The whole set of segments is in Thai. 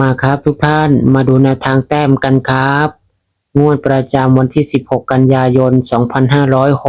มาครับทุกท่านมาดูแนวทางแต้มกันครับ งวดประจำวันที่ 16 กันยายน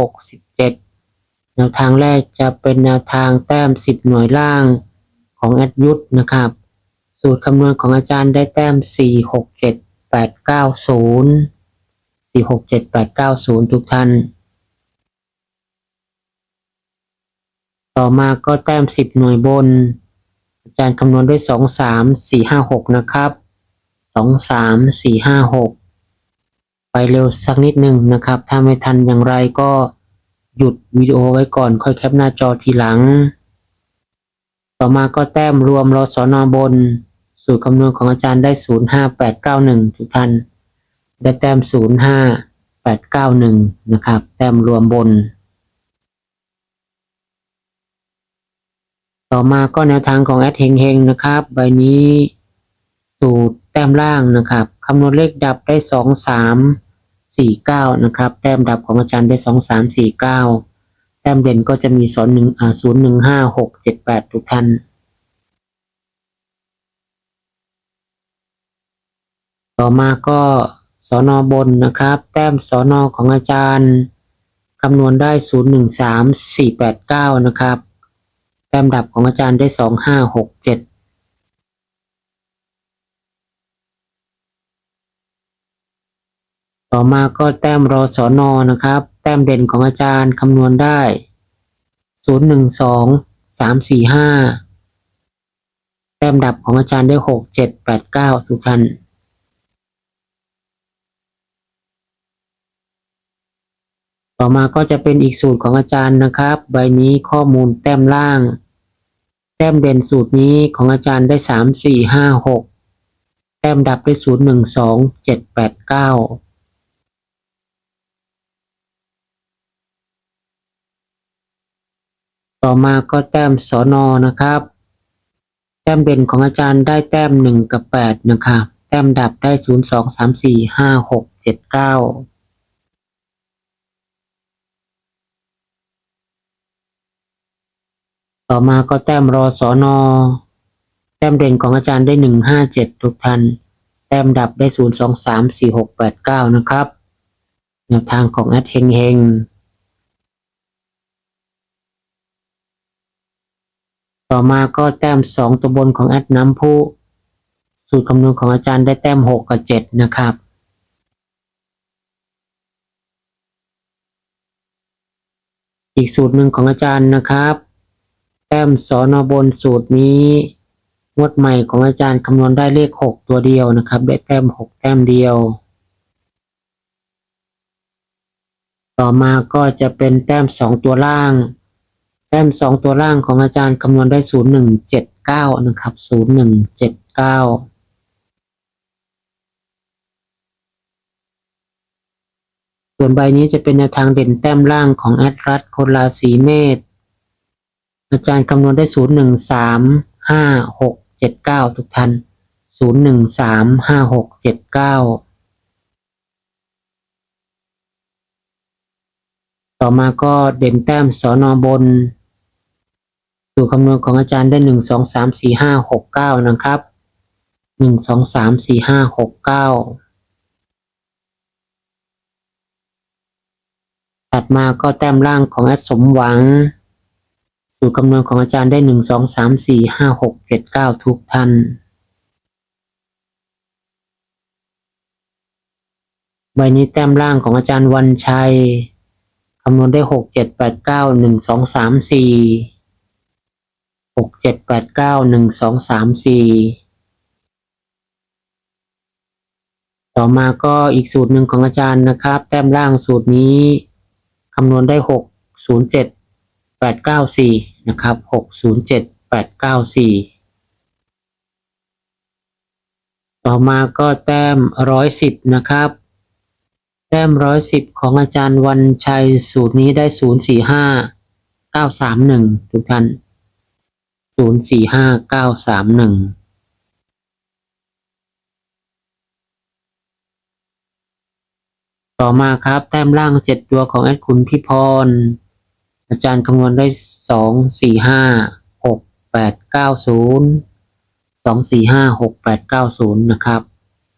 2567 แนวทางแรกจะเป็นแนวทางแต้ม 10 หน่วยล่างของแอดยุทธนะครับ สูตรคำนวณของอาจารย์ได้แต้ม 4 6 7 8 9 0 4 6 7 8 9 0 ทุกท่าน ต่อมาก็แต้ม 10 หน่วยบน จารย์คำนวณด้วยสองสามสี่ห้าหกนะครับสองสามสี่ห้าหกไปเร็วสักนิดหนึ่งนะครับ ถ้าไม่ทันอย่างไรก็หยุดวิดีโอไว้ก่อนค่อยแคปหน้าจอทีหลัง ต่อมาก็แต้มรวมรสอนอบน สูตรคำนวณของอาจารย์ได้ศูนย์ห้าแปดเก้าหนึ่งทุกท่าน ได้แต้มศูนย์ห้าแปดเก้าหนึ่งนะครับ แต้มรวมบน ต่อมาก็แนวทางของแอดเฮงเฮงนะครับ ใบนี้สูตรแต้มล่างนะครับคำนวณเลขดับได้สองสามสี่เก้านะครับ แต้มดับของอาจารย์ได้สองสามสี่เก้าแต้มเด่นก็จะมีสอนหนึ่งอ่าศูนย์หนึ่งห้าหกเจ็ดแปดทุกท่านต่อมาก็สอนอบนนะครับ แต้มสอนอของอาจารย์คำนวณได้ศูนย์หนึ่งสามสี่แปดเก้านะครับ แต้มดับของอาจารย์ได้สองห้าหกเจ็ดต่อมาก็แต้มรอสอนอนะครับ แต้มเด่นของอาจารย์คำนวณได้ศูนย์หนึ่งสองสามสี่ห้าแต้มดับของอาจารย์ได้หกเจ็ดแปดเก้าทุกท่านต่อมาก็จะเป็นอีกสูตรของอาจารย์นะครับ ใบนี้ข้อมูลแต้มล่าง แต้มเด่นสูตรนี้ของอาจารย์ได้สามสี่ห้าหกแต้มดับได้ศูนย์หนึ่งสองเจ็ดแปดเก้าต่อมาก็แต้มสอนอนะครับ แต้มเด่นของอาจารย์ได้แต้มหนึ่งกับแปดนะครับ แต้มดับได้ศูนย์สองสามสี่ห้าหกเจ็ดเก้า ต่อมาก็แต้มรอสอนอแต้มเด่นของอาจารย์ได้หนึ่งห้าเจ็ดทุกท่านแต้มดับได้ศูนย์สองสามสี่หกแปดเก้านะครับแนวทางของแอดเฮงเฮงต่อมาก็แต้มสองตัวบนของแอดน้ำผู้สูตรคำนวณของอาจารย์ได้แต้มหกกับเจ็ดนะครับอีกสูตรหนึ่งของอาจารย์นะครับ แต้มสอนอบนสูตรนี้งวดใหม่ของอาจารย์คำนวณได้เลขหกตัวเดียวนะครับ ได้แต้มหกแต้มเดียว ต่อมาก็จะเป็นแต้มสองตัวล่าง แต้มสองตัวล่างของอาจารย์คำนวณได้ศูนย์หนึ่งเจ็ดเก้านะครับศูนย์หนึ่งเจ็ดเก้าส่วนใบนี้จะเป็นแนวทางเด่นแต้มล่างของแอดรัสคนราศีเมษ อาจารย์คำนวณได้ศูนย์หนึ่งสามห้าหกเจ็ดเก้าทุกท่านศูนย์หนึ่งสามห้าหกเจ็ดเก้าต่อมาก็เด่นแต้มสอนอบนสูตรคำนวณของอาจารย์ได้หนึ่งสองสามสี่ห้าหกเก้านะครับหนึ่งสองสามสี่ห้าหกเก้าตัดมาก็แต้มล่างของแอดสมหวัง สูตรคำนวณของอาจารย์ได้หนึ่งสองสามสี่ห้าหกเจ็ดเก้าทุกท่านใบนี้แต้มล่างของอาจารย์วันชัยคำนวณได้หกเจ็ดแปดเก้าหนึ่งสองสามสี่หกเจ็ดแปดเก้าหนึ่งสองสามสี่ต่อมาก็อีกสูตรหนึ่งของอาจารย์นะครับ แต้มล่างสูตรนี้คำนวณได้หกศูนย์เจ็ด แปดเก้าสี่นะครับหกศูนย์เจ็ดแปดเก้าสี่ต่อมาก็แต้มร้อยสิบนะครับ แต้มร้อยสิบของอาจารย์วันชัยสูตรนี้ได้ศูนย์สี่ห้าเก้าสามหนึ่งทุกท่านศูนย์สี่ห้าเก้าสามหนึ่งต่อมาครับ แต้มล่างเจ็ดตัวของแอดคุณพิพร อาจารย์คำนวณได้สองสี่ห้าหกแปดเก้าศูนย์สองสี่ห้าหกแปดเก้าศูนย์นะครับ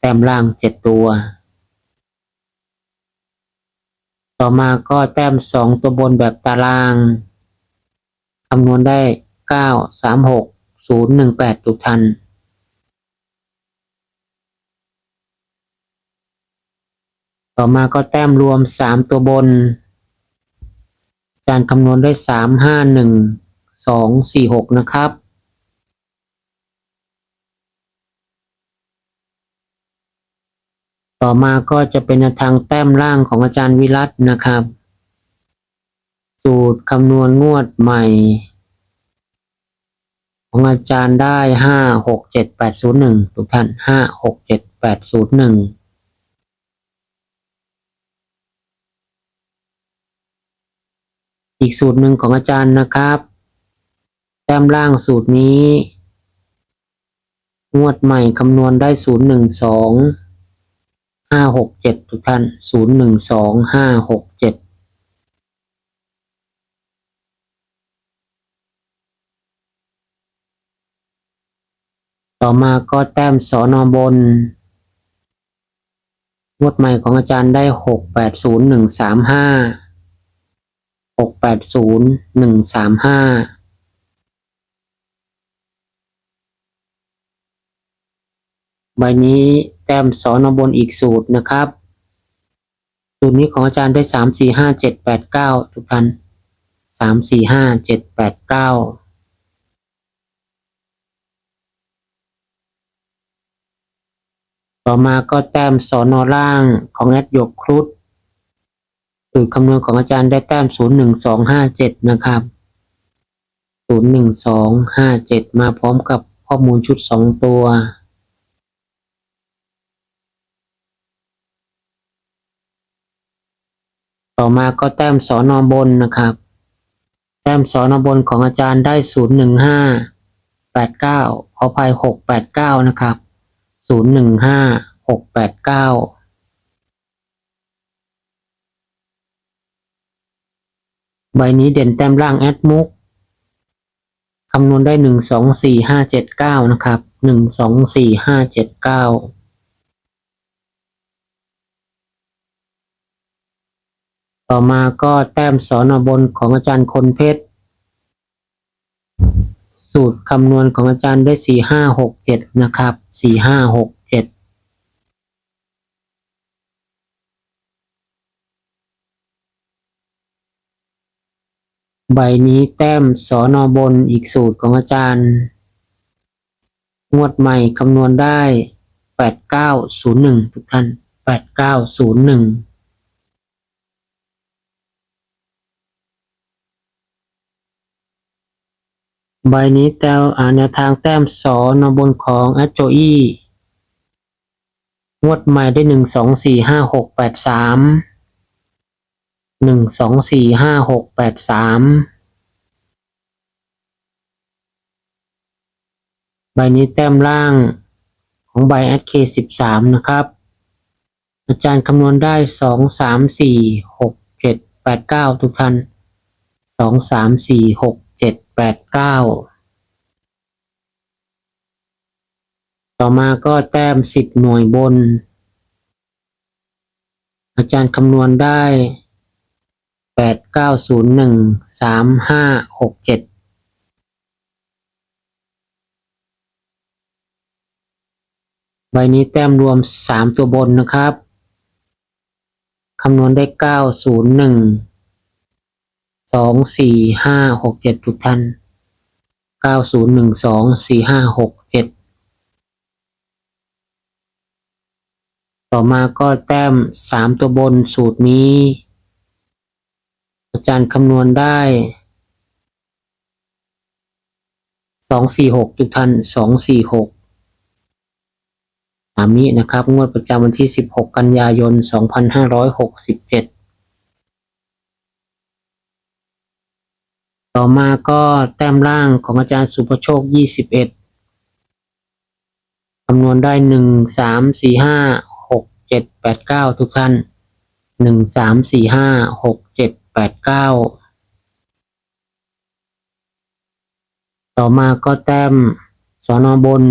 แต้มล่างเจ็ดตัว ต่อมาก็แต้มสองตัวบนแบบตารางคำนวณได้เก้าสามหกศูนย์หนึ่งแปดทุกท่านต่อมาก็แต้มรวมสามตัวบน การคำนวณได้วย 3 5 1 2 4 6 นะครับ ต่อมาก็จะเป็นทางแต้มล่างของอาจารย์วิรัตนะครับ สูตรคำนวณงวดใหม่ ของอาจารย์ได้ 5 6 7 8 0 1 ทุกท่าน 5 6 7 8 0 1 อีกสูตรหนึ่งของอาจารย์นะครับแต้มล่างสูตรนี้ งวดใหม่คำนวณได้ศูนย์หนึ่งสองห้าหกเจ็ดทุกท่านศูนย์หนึ่งสองห้าหกเจ็ดต่อมาก็แต้มสอนอบน งวดใหม่ของอาจารย์ได้หกแปดศูนย์หนึ่งสามห้า หกแปดศูนย์หนึ่งสามห้าใบนี้แต้มสอนบนอีกสูตรนะครับ สูตรนี้ของอาจารย์ได้สามสี่ห้าเจ็ดแปดเก้าทุกท่านสามสี่ห้าเจ็ดแปดเก้าต่อมาก็แต้มสอนอล่างของแอดหยกครุฑ สูตรคำนวณของอาจารย์ได้แต้ม 01257 นะครับ 01257 มาพร้อมกับข้อมูลชุด 2 ตัว ต่อมาก็แต้มสอนอบนนะครับ แต้มสอนอบนของอาจารย์ได้ 01589 ขออภัย689 นะครับ 015689 ใบนี้เด่นแต้มล่างแอดมุกคำนวณได้หนึ่งสองสี่ห้าเจ็ดเก้านะครับหนึ่งสองสี่ห้าเจ็ดเก้าต่อมาก็แต้มสอนอบนของอาจารย์คนเพชร สูตรคำนวณของอาจารย์ได้สี่ห้าหกเจ็ดนะครับสี่ห้าหกเจ็ด ใบนี้แต้มสอนอบนอีกสูตรของอาจารย์ งวดใหม่คำนวณได้แปดเก้าศูนย์หนึ่งทุกท่านแปดเก้าศูนย์หนึ่งใบนี้แต้วอ่าแนวทางแต้มสอนอบนของแอดโจอี้งวดใหม่ได้หนึ่งสองสี่ห้าหกแปดสาม หนึ่งสองสี่ห้าหกแปดสามใบนี้แต้มล่างของใบแอดเคสิบสามนะครับ อาจารย์คำนวณได้สองสามสี่หกเจ็ดแปดเก้าทุกท่านสองสามสี่หกเจ็ดแปดเก้าต่อมาก็แต้มสิบหน่วยบน อาจารย์คำนวณได้ แปดเก้าศูนย์หนึ่งสามห้าหกเจ็ดใบนี้แต้มรวมสามตัวบนนะครับคำนวณได้เก้าศูนย์หนึ่งสองสี่ห้าหกเจ็ดทุกท่านเก้าศูนย์หนึ่งสองสี่ห้าหกเจ็ดต่อมาก็แต้มสามตัวบนสูตรนี้ อาจารย์คำนวณได้สองสี่หกทุกท่านสองสี่หกอามินะครับ งวดประจำวันที่ 16 กันยายน 2567 ต่อมาก็แต้มล่างของอาจารย์สุภโชค 21 คำนวณได้ 1 3 4 5 6 7 8 9 ทุกท่าน 1 3 4 5 6 7 8 9ต่อมาก็แต้มสอนอบน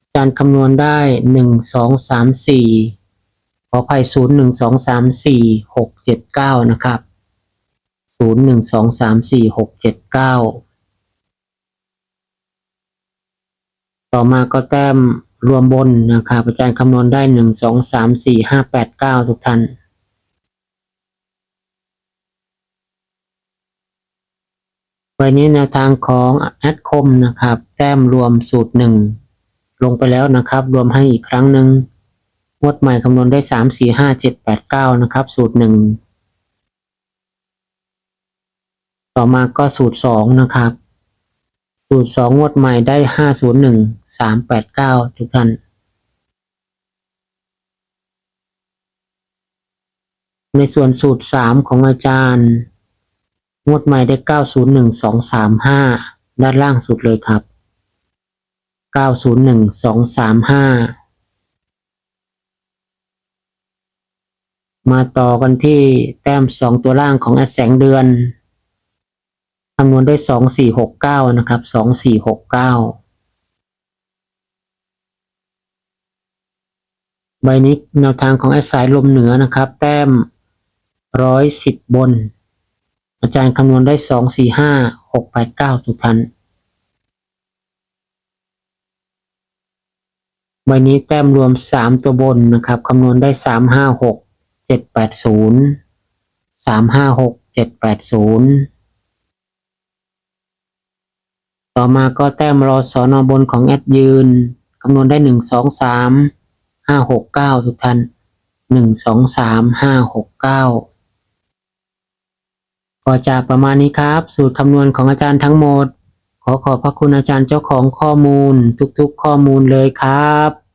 อาจารย์คำนวณได้1 2 3 4ขออภัย0 1 2 3 4 6 7 9นะครับศูนย์หนึ่งสองสามสี่หกเจ็ดเก้าต่อมาก็แต้มรวมบนนะครับอาจารย์คำนวณได้หนึ่งสองสามสี่ห้าแปดเก้าทุกท่าน ว้นี้แนวทางของแอดคมนะครับ แต้มรวมสูตรหนึ่งลงไปแล้วนะครับ รวมให้อีกครั้งหนึ่งงวดใหม่คำนวณได้สามสี่ห้าเจ็ดแปดเก้านะครับ สูตรหนึ่งต่อมาก็สูตรสองนะครับ สูตรสองงวดใหม่ได้ห้าศูนย์หนึ่งสามแปดเก้าทุกท่านในส่วนสูตรสามของอาจารย์ งวดใหม่ได้เก้าศูนย์หนึ่งสองสามห้าด้านล่างสุดเลยครับเก้าศูนย์หนึ่งสองสามห้ามาต่อกันที่แต้มสองตัวล่างของแสงเดือนคำนวณด้วยสองสี่หกเก้านะครับสองสี่หกเก้าใบนี้แนวทางของแอดสายลมเหนือนะครับ แต้มร้อยสิบบน อาจารย์คำนวณได้สองสี่ห้าหกแปดเก้าทุกท่านใบนี้แต้มรวมสามตัวบนนะครับคำนวณได้สามห้าหกเจ็ดแปดศูนย์สามห้าหกเจ็ดแปดศูนย์ต่อมาก็แต้มรอสอนอบนของแอดยืนคำนวณได้หนึ่งสองสามห้าหกเก้าทุกท่านหนึ่งสองสามห้าห กเก้าก็จะประมาณนี้ครับ สูตรคำนวณของอาจารย์ทั้งหมด ขอขอบพระคุณอาจารย์เจ้าของข้อมูลทุกๆข้อมูลเลยครับ